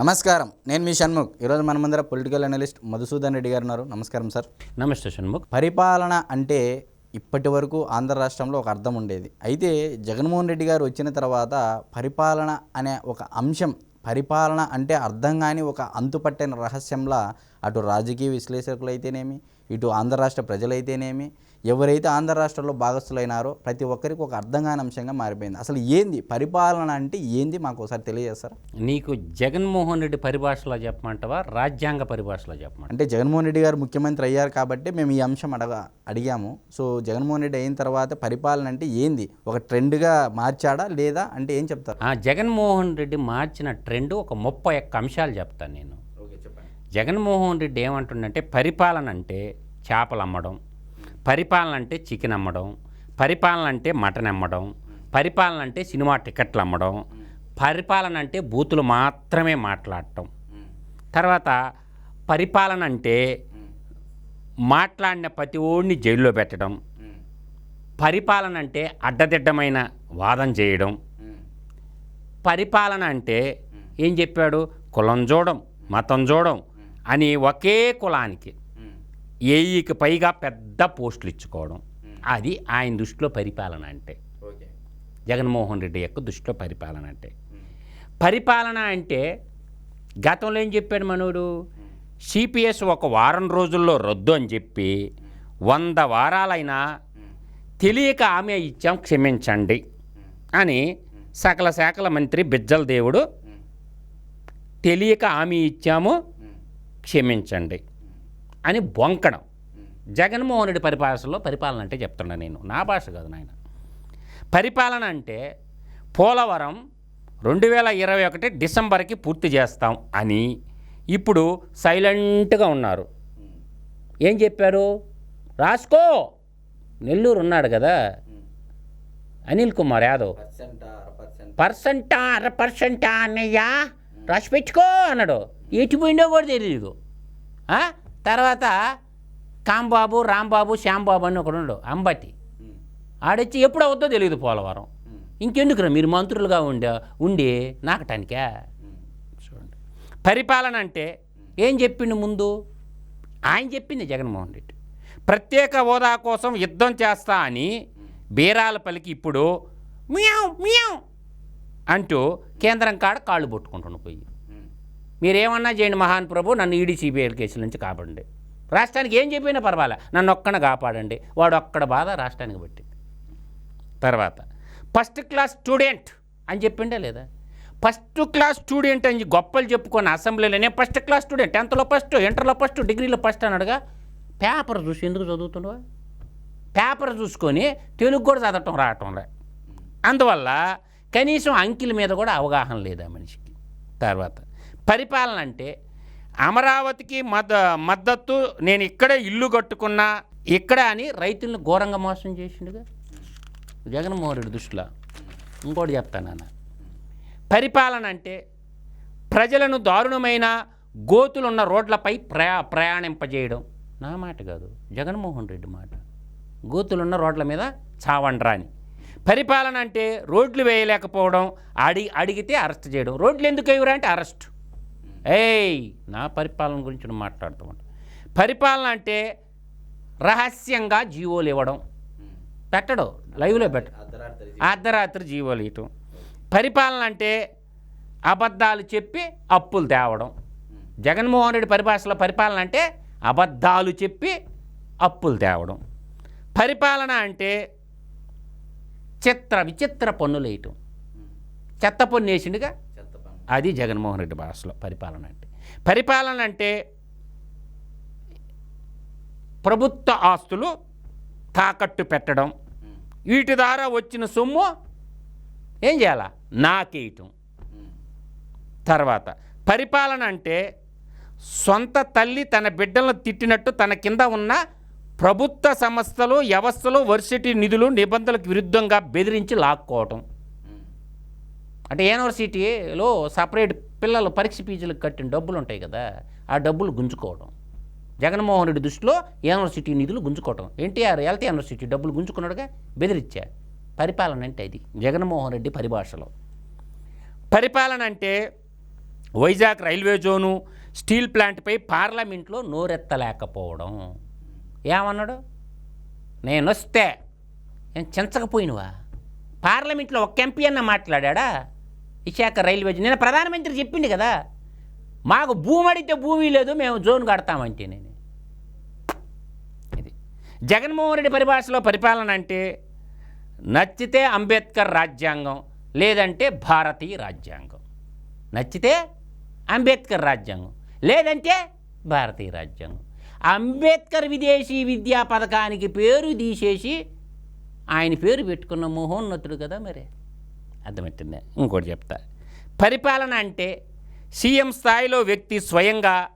నమస్కారం. నేను మీ షణ్ముఖ్. ఈరోజు మన ముందర పొలిటికల్ అనలిస్ట్ మధుసూదన్ రెడ్డి గారు ఉన్నారు. నమస్కారం సార్. నమస్తే షణ్ముఖ్. పరిపాలన అంటే ఇప్పటి వరకు ఆంధ్ర రాష్ట్రంలో ఒక అర్థం ఉండేది. అయితే జగన్మోహన్ రెడ్డి గారు వచ్చిన తర్వాత పరిపాలన అనే ఒక అంశం పరిపాలన అంటే అర్థం కాని ఒక అంతుపట్టిన రహస్యంలా అటు రాజకీయ విశ్లేషకులు అయితేనేమి ఇటు ఆంధ్ర రాష్ట్ర ప్రజలైతేనేమి ఎవరైతే ఆంధ్ర రాష్ట్రంలో భాగస్థులైనారో ప్రతి ఒక్కరికి ఒక అర్థం కాని అంశంగా మారిపోయింది. అసలు ఏంది? పరిపాలన అంటే ఏంది? మాకు ఒకసారి తెలియజేస్తారా? నీకు జగన్మోహన్ రెడ్డి పరిభాషలో చెప్పమంటావా? రాజ్యాంగ పరిభాషలో చెప్పమంట అంటే జగన్మోహన్ రెడ్డి గారు ముఖ్యమంత్రి అయ్యారు కాబట్టి మేము ఈ అంశం అడగ అడిగాము. సో జగన్మోహన్ రెడ్డి అయిన తర్వాత పరిపాలన అంటే ఏంది? ఒక ట్రెండ్గా మార్చాడా లేదా? అంటే ఏం చెప్తారు? ఆ జగన్మోహన్ రెడ్డి మార్చిన ట్రెండ్ ఒక ముప్పై ఒక్క అంశాలు చెప్తాను నేను. జగన్మోహన్ రెడ్డి ఏమంటుండంటే పరిపాలన అంటే చేపలు అమ్మడం పరిపాలన అంటే చికెన్ అమ్మడం పరిపాలన అంటే మటన్ అమ్మడం పరిపాలన అంటే సినిమా టికెట్లు అమ్మడం పరిపాలన అంటే బూతులు మాత్రమే మాట్లాడటం. తర్వాత పరిపాలన అంటే మాట్లాడిన ప్రతి ఓడిని జైల్లో పెట్టడం. పరిపాలన అంటే అడ్డదిడ్డమైన వాదం చేయడం. పరిపాలన అంటే ఏం చెప్పాడు? కులం చూడం మతం చూడం అని ఒకే కులానికి. ఏఈకి పైగా పెద్ద పోస్టులు ఇచ్చుకోవడం అది ఆయన దృష్టిలో పరిపాలన అంటే. జగన్మోహన్ రెడ్డి యొక్క దృష్టిలో పరిపాలన అంటే. పరిపాలన అంటే గతంలో ఏం చెప్పాడు మనోడు? సిపిఎస్ ఒక వారం రోజుల్లో రద్దు అని చెప్పి వంద వారాలైనా తెలియక ఆమె ఇచ్చాం క్షమించండి అని సకల శాఖల మంత్రి బిజ్జల దేవుడు తెలియక హామీ ఇచ్చాము క్షమించండి. అని బొంకడం. జగన్మోహన్ రెడ్డి పరిపాలనలో పరిపాలన అంటే చెప్తున్నా నేను. నా భాష కాదు నాయన. పరిపాలన అంటే పోలవరం రెండు వేల ఇరవై ఒకటి డిసెంబర్కి పూర్తి చేస్తాం అని ఇప్పుడు సైలెంట్గా ఉన్నారు. ఏం చెప్పారు? రాసుకో! నెల్లూరు ఉన్నాడు కదా. అనిల్ కుమార్ యాదవ్. పర్సెంటా అర పర్సెంటా అన్నయ్యా. రాసి పెట్టుకో అన్నాడు. ఎట్టిపోయిందో కూడా తెలియదు తర్వాత కాంబాబు రాంబాబు శ్యాంబాబు అని ఒకడు ఉన్నాడు అంబటి. ఆడొచ్చి ఎప్పుడు అవుద్దో తెలియదు పోలవరం. ఇంకెందుకురా మీరు మంత్రులుగా ఉండే ఉండి నాకటానికా? చూడండి. పరిపాలన అంటే ఏం చెప్పిండు ముందు? ఆయన చెప్పింది జగన్మోహన్ రెడ్డి. ప్రత్యేక హోదా కోసం యుద్ధం చేస్తా అని బీరాల పలికి ఇప్పుడు మియావ్ మియావ్ అంటూ కేంద్రం కాడ కాళ్ళు పట్టుకుంటున్న పోయి. మీరేమన్నా చేయండి మహాన్ ప్రభు నన్ను ఈడీ సిబిఐ కేసుల నుంచి కాపాడండి. రాష్ట్రానికి ఏం చెప్పినా పర్వాలే నన్ను ఒక్కన కాపాడండి. వాడు ఒక్కడ బాధ రాష్ట్రానికి పట్టింది. తర్వాత ఫస్ట్ క్లాస్ స్టూడెంట్ అని చెప్పిండే లేదా? ఫస్ట్ క్లాస్ స్టూడెంట్ అని గొప్పలు చెప్పుకొని అసెంబ్లీలో నేను ఫస్ట్ క్లాస్ స్టూడెంట్ టెన్త్లో ఫస్ట్ ఇంటర్లో ఫస్ట్ డిగ్రీలో ఫస్ట్ అన్నాడుగా. పేపర్ చూసి ఎందుకు చదువుతున్నావా? పేపర్ చూసుకొని తెలుగు కూడా చదవటం రావటం రా అందువల్ల కనీసం అంకిల మీద కూడా అవగాహన లేదు ఆ మనిషికి. తర్వాత పరిపాలన అంటే అమరావతికి మద మద్దతు నేను ఇక్కడే ఇల్లు కట్టుకున్నా ఇక్కడ అని రైతులను ఘోరంగా మోసం చేసిండుగా? జగన్మోహన్ రెడ్డి దృష్టిలో. ఇంకోటి చెప్తానన్న పరిపాలన అంటే ప్రజలను దారుణమైన గోతులున్న రోడ్లపై ప్రయా ప్రయాణింపజేయడం. నా మాట కాదు. జగన్మోహన్ రెడ్డి మాట. గోతులున్న రోడ్ల మీద చావండ్రాని. పరిపాలన అంటే రోడ్లు వేయలేకపోవడం అడి అడిగితే అరెస్ట్ చేయడం. రోడ్లు ఎందుకు వేయరా అంటే అరెస్ట్. ఏయ్ నా పరిపాలన గురించి నువ్వు మాట్లాడుతామంట పరిపాలన అంటే రహస్యంగా జీవోలు ఇవ్వడం. పెట్టడు లైవ్లో పెట్ట. అర్ధరాత్రి జీవోలు ఇవ్వటం పరిపాలన అంటే అబద్ధాలు చెప్పి అప్పులు తేవడం. జగన్మోహన్ రెడ్డి పరిభాషలో పరిపాలన అంటే అబద్ధాలు చెప్పి అప్పులు తేవడం. పరిపాలన అంటే చిత్ర విచిత్ర పన్నులు వేయటం చెత్త పన్ను వేసిండుగా అది జగన్మోహన్ రెడ్డి భాషలో పరిపాలన అంటే. పరిపాలన అంటే ప్రభుత్వ ఆస్తులు తాకట్టు పెట్టడం. వీటి ద్వారా వచ్చిన సొమ్ము ఏం చేయాలా? నాకేయటం. తర్వాత పరిపాలన అంటే సొంత తల్లి తన బిడ్డలను తిట్టినట్టు తన కింద ఉన్న ప్రభుత్వ సంస్థలు వ్యవస్థలు వర్సిటీ నిధులు నిబంధనలకు విరుద్ధంగా బెదిరించి లాక్కోవటం. అంటే యూనివర్సిటీలో సపరేట్ పిల్లలు పరీక్ష ఫీజులకు కట్టిన డబ్బులు ఉంటాయి కదా ఆ డబ్బులు గుంజుకోవడం. జగన్మోహన్ రెడ్డి దృష్టిలో యూనివర్సిటీ నిధులు గుంజుకోవడం ఎన్టీఆర్ హెల్త్ యూనివర్సిటీ డబ్బులు గుంజుకున్నాడుగా బెదిరిచ్చా పరిపాలన అంటే ఇది జగన్మోహన్ రెడ్డి పరిభాషలో. పరిపాలన అంటే వైజాగ్ రైల్వే జోను స్టీల్ ప్లాంట్పై పార్లమెంట్లో నోరెత్తలేకపోవడం. ఏమన్నాడు? నేను వస్తే నేను చించకపోయినవా? పార్లమెంట్లో ఒక్క ఎంపీ అన్న మాట్లాడా విశాఖ రైల్వే జోన్ నేను ప్రధానమంత్రి చెప్పిండు కదా మాకు భూమి అడిగితే భూమి లేదు మేము జోన్ కడతామంటే నేను. ఇది. జగన్మోహన్ రెడ్డి పరిభాషలో పరిపాలన అంటే నచ్చితే అంబేద్కర్ రాజ్యాంగం లేదంటే భారతీయ రాజ్యాంగం. నచ్చితే అంబేద్కర్ రాజ్యాంగం లేదంటే భారతీయ రాజ్యాంగం. అంబేద్కర్ విదేశీ విద్యా పథకానికి పేరు తీసేసి ఆయన పేరు పెట్టుకున్న మోహోన్నతుడు కదా మరి. అర్థమవుతుందా. ఇంకోటి చెప్తా. పరిపాలన అంటే సీఎం స్థాయిలో వ్యక్తి స్వయంగా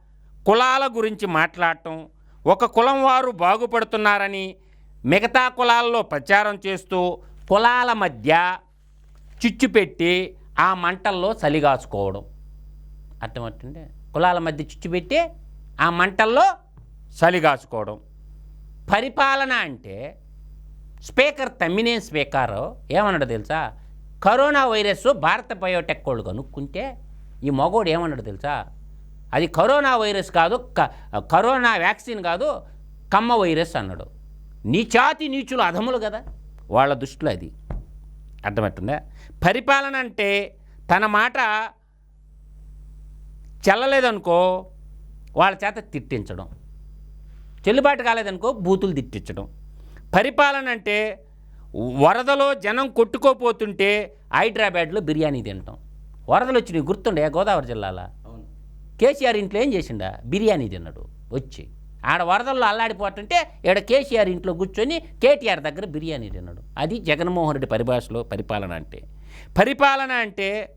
కులాల గురించి మాట్లాడటం ఒక కులం వారు బాగుపడుతున్నారని మిగతా కులాల్లో ప్రచారం చేస్తూ కులాల మధ్య చిచ్చు పెట్టి ఆ మంటల్లో చలిగాచుకోవడం అర్థమవుతుంది? కులాల మధ్య చిచ్చు పెట్టి ఆ మంటల్లో చలిగాచుకోవడం పరిపాలన అంటే స్పీకర్ తమ్మినే స్పీకర్ ఏమన్నాడు తెలుసా? కరోనా వైరస్ భారత బయోటెక్ వాళ్ళు కనుక్కుంటే ఈ మగోడు ఏమన్నాడు తెలుసా? అది కరోనా వైరస్ కాదు క- కరోనా వ్యాక్సిన్ కాదు కమ్మ వైరస్ అన్నాడు. నీచాతి నీచులు అధములు కదా? వాళ్ళ దృష్టిలో అది. అర్థమవుతుందా? పరిపాలన అంటే తన మాట చెల్లలేదనుకో వాళ్ళ చేత తిట్టించడం. చెల్లుబాటు కాలేదనుకో బూతులు తిట్టించడం. పరిపాలన అంటే వరదలో జనం కొట్టుకోపోతుంటే హైదరాబాద్లో బిర్యానీ తినటం వరదలు వచ్చినాయి గుర్తుండే గోదావరి జిల్లాలో? కేసీఆర్ ఇంట్లో ఏం చేసిండా? బిర్యానీ తిన్నాడు వచ్చి. ఆడ వరదల్లో అల్లాడిపోతుంటే ఈడ కేసీఆర్ ఇంట్లో కూర్చొని కేటీఆర్ దగ్గర బిర్యానీ తిన్నాడు. అది జగన్మోహన్ రెడ్డి పరిభాషలో పరిపాలన అంటే. పరిపాలన అంటే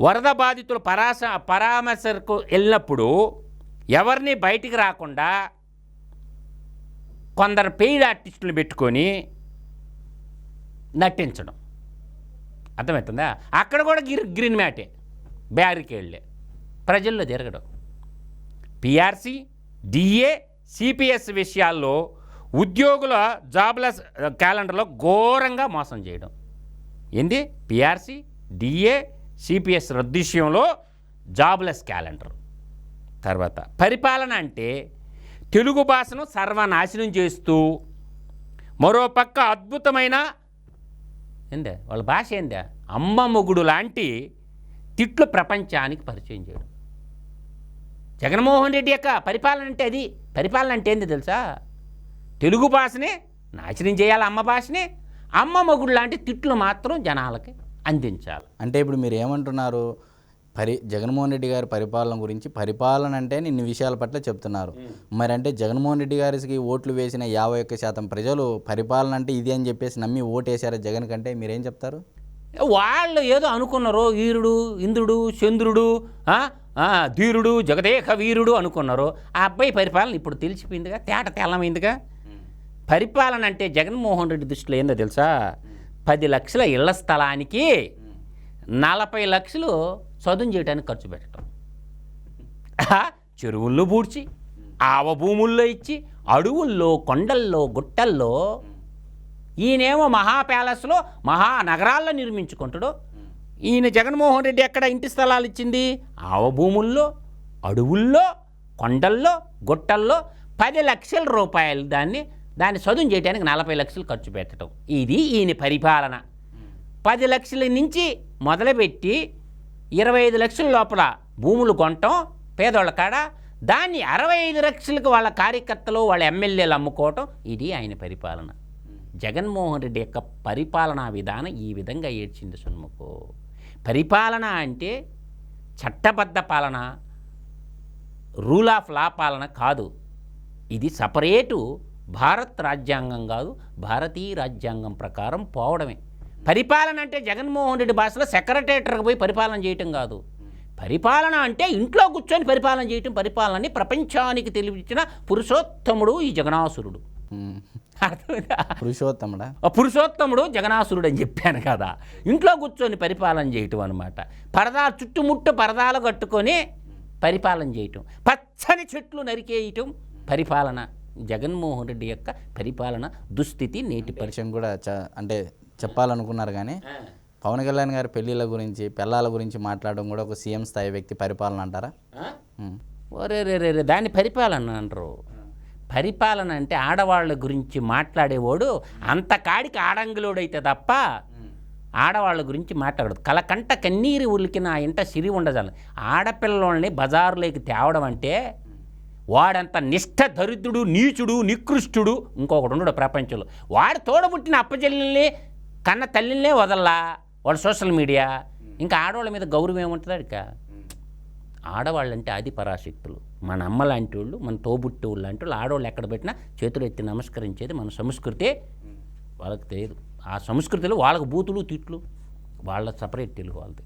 వరద బాధితులు పరాస పరామర్శకు వెళ్ళినప్పుడు ఎవరిని బయటికి రాకుండా కొందరు పెయిడ్ ఆర్టిస్టులు పెట్టుకొని నటించడం. అర్థమవుతుందా? అక్కడ కూడా గిర్ గ్రీన్ మ్యాటే. బ్యారికేడ్లే. ప్రజల్లో తిరగడం పిఆర్సి డిఏ సిపిఎస్ విషయాల్లో ఉద్యోగుల జాబ్ల క్యాలెండర్లో ఘోరంగా మోసం చేయడం. ఏంది? పిఆర్సి డిఏ సిపిఎస్ రద్దు విషయంలో జాబ్లెస్ క్యాలెండర్. తర్వాత పరిపాలన అంటే తెలుగు భాషను సర్వనాశనం చేస్తూ మరోపక్క అద్భుతమైన ఏందే? వాళ్ళ భాష ఏందే? అమ్మ మొగుడు లాంటి తిట్లు ప్రపంచానికి పరిచయం చేయడం. జగన్మోహన్ రెడ్డి యొక్క పరిపాలన అంటే అది. పరిపాలన అంటే ఏంది తెలుసా? తెలుగు భాషనే నాశనం చేయాలి అమ్మ భాషనే. అమ్మ మొగుడు లాంటి తిట్లు మాత్రం జనాలకి అందించాలి. అంటే ఇప్పుడు మీరు ఏమంటున్నారు? పరి జగన్మోహన్ రెడ్డి గారి పరిపాలన గురించి పరిపాలన అంటే ఇన్ని విషయాల పట్ల చెప్తున్నారు. మరి అంటే జగన్మోహన్ రెడ్డి గారికి ఓట్లు వేసిన యాభై ఒక్క శాతం ప్రజలు పరిపాలన అంటే ఇది అని చెప్పేసి నమ్మి ఓటు వేశారు జగన్ కంటే? మీరేం చెప్తారు? వాళ్ళు ఏదో అనుకున్నారు వీరుడు ఇంద్రుడు చంద్రుడు ధీరుడు జగదేక వీరుడు అనుకున్నారు ఆ అబ్బాయి పరిపాలన ఇప్పుడు తెలిసిపోయిందిగా తేట తెల్లమైందిగా. పరిపాలన అంటే జగన్మోహన్ రెడ్డి దృష్టిలో ఏందో తెలుసా? పది లక్షల ఇళ్ళ స్థలానికి నలభై లక్షలు చదువు చేయడానికి ఖర్చు పెట్టడం చెరువుల్లో పూడ్చి ఆవ భూముల్లో ఇచ్చి అడవుల్లో కొండల్లో గుట్టల్లో ఈయనేమో మహా ప్యాలెస్లో మహానగరాల్లో నిర్మించుకుంటాడు. ఈయన జగన్మోహన్ రెడ్డి ఎక్కడ ఇంటి స్థలాలు ఇచ్చింది? ఆవ భూముల్లో అడవుల్లో కొండల్లో గుట్టల్లో పది లక్షల రూపాయలు దాన్ని దాన్ని చదువు చేయడానికి నలభై లక్షలు ఖర్చు పెట్టడం ఇది ఈయన పరిపాలన. పది లక్షల నుంచి మొదలుపెట్టి ఇరవై ఐదు లక్షల లోపల భూములు కొనటం పేదోళ్ళ కాడ. దాన్ని అరవై ఐదు లక్షలకు వాళ్ళ కార్యకర్తలు వాళ్ళ ఎమ్మెల్యేలు అమ్ముకోవటం ఇది ఆయన పరిపాలన. జగన్మోహన్ రెడ్డి యొక్క పరిపాలనా విధానం ఈ విధంగా ఏడ్చింది సున్ముకు. పరిపాలన అంటే చట్టబద్ధ పాలన రూల్ ఆఫ్ లా పాలన కాదు. ఇది సపరేటు భారత్ రాజ్యాంగం కాదు భారతీయ రాజ్యాంగం ప్రకారం పోవడమే. పరిపాలన అంటే జగన్మోహన్ రెడ్డి భాషలో సెక్రటేటర్కి పోయి పరిపాలన చేయటం కాదు. పరిపాలన అంటే ఇంట్లో కూర్చొని పరిపాలన చేయటం పరిపాలనని ప్రపంచానికి తెలిపించిన పురుషోత్తముడు ఈ జగనాసురుడు. పురుషోత్తముడా? ఆ పురుషోత్తముడు జగనాసురుడు అని చెప్పాను కదా. ఇంట్లో కూర్చొని పరిపాలన చేయటం అనమాట పరదా చుట్టుముట్టు పరదాలు కట్టుకొని పరిపాలన చేయటం. పచ్చని చెట్లు నరికేయటం పరిపాలన. జగన్మోహన్ రెడ్డి యొక్క పరిపాలన దుస్థితి నేటి విషయం కూడా చ అంటే చెప్పాలనుకున్నారు కానీ పవన్ కళ్యాణ్ గారి పెళ్ళిళ్ళ గురించి పిల్లల గురించి మాట్లాడడం కూడా ఒక సీఎం స్థాయి వ్యక్తి పరిపాలన అంటారా. ఒరే రే రే రే దాన్ని పరిపాలన అంటారు పరిపాలన అంటే ఆడవాళ్ళ గురించి మాట్లాడేవాడు అంత కాడికి ఆడంగులోడైతే తప్ప ఆడవాళ్ళ గురించి మాట్లాడదు కలకంట కన్నీరు ఉలికిన ఆ ఇంట సిరి ఉండజాలి. ఆడపిల్లల్ని బజారులోకి తేవడం అంటే వాడంత నిష్ఠ దరిద్రుడు నీచుడు నికృష్టుడు ఇంకొకడు ఉండడు ప్రపంచంలో. వాడు తోడబుట్టిన అప్పచెల్లెల్ని కన్న తల్లినే వదల్లా వాడు సోషల్ మీడియా. ఇంకా ఆడవాళ్ళ మీద గౌరవం ఏముంటుంది ఇక ఆడవాళ్ళంటే ఆది పరాశక్తులు. మన అమ్మ లాంటి వాళ్ళు మన తోబుట్టి వాళ్ళు లాంటి వాళ్ళు ఆడవాళ్ళు ఎక్కడ పెట్టినా చేతులు ఎత్తి నమస్కరించేది మన సంస్కృతి. వాళ్ళకి తెలియదు. ఆ సంస్కృతిలో వాళ్ళకి బూతులు తిట్లు వాళ్ళ సపరేట్ తెలుగు వాళ్ళది.